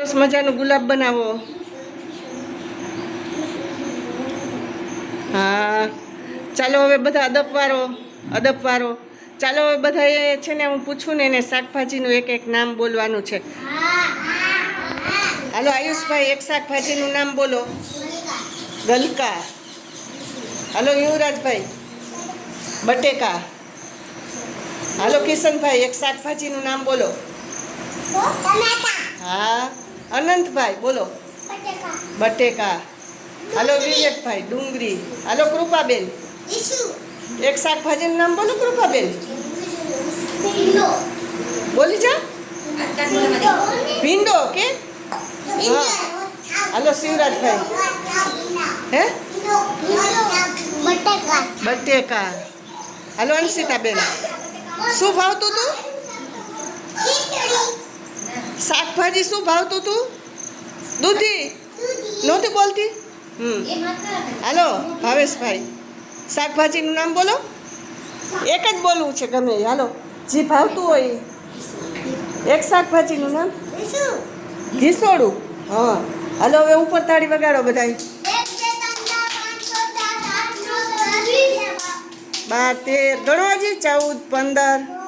સરસ મજાનું ગુલાબ બનાવો. હા ચાલો હવે બધા અદબવારો અદબવારો ચાલો હવે બધા એ છે ને હું પૂછું ને એને શાકભાજીનું એક એક નામ બોલવાનું છે. હાલો આયુષભાઈ એક શાકભાજીનું નામ બોલો. ગલકા. હાલો યુવરાજભાઈ બટેકા. હાલો કિશનભાઈ એક શાકભાજીનું નામ બોલો. હા. અનંતભાઈ બોલો. બટેકા. હાલો વિવેકભાઈ ડુંગળી. હાલો કૃપાબેન. એક શાકભાજીનું નામ બોલો કૃપાબેન. બોલી જા. ભીંડો કે? હાલો શિવરાજભાઈ હે? બટેકા. હાલો અંશિતાબેન. શું ભાવતું તું? શાકભાજી શું ભાવતું તું? દૂધી? નહોતી બોલતી? હમ. હાલો, ભાવેશભાઈ. શાકભાજીનું નામ બોલો. એક જ બોલવું છે ગમે. હાલો, જે ભાવતું હોય. એક શાકભાજીનું નામ? ઘીસોડું. હા. હાલો, હવે ઉપર તાળી વગાડો બધા બાર તેર હજી ચૌદ, પંદર.